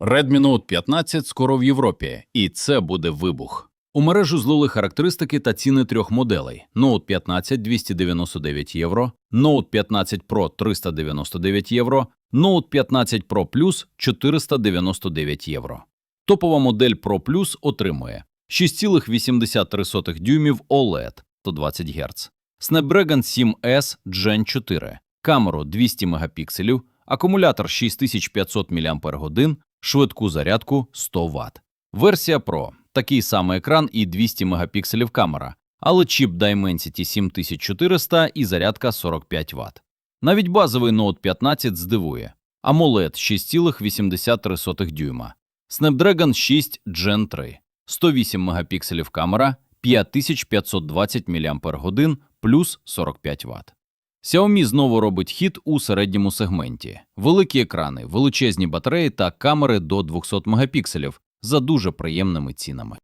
Redmi Note 15 скоро в Європі, і це буде вибух. У мережу злили характеристики та ціни трьох моделей: Note 15 299 євро, Note 15 Pro 399 євро, Note 15 Pro Plus 499 євро. Топова модель Pro Plus отримує 6,83 дюймів OLED 120 Гц, Snapdragon 7S Gen 4, камеру 200 мегапікселів, акумулятор 6500 мАч, швидку зарядку 100 Вт. Версія Pro – такий самий екран і 200 мегапікселів камера, але чіп Dimensity 7400 і зарядка 45 Вт. Навіть базовий Note 15 здивує. AMOLED 6,83 дюйма, Snapdragon 6 Gen 3, 108 мегапікселів камера, 5520 мАч плюс 45 Вт. Xiaomi знову робить хід у середньому сегменті. Великі екрани, величезні батареї та камери до 200 мегапікселів за дуже приємними цінами.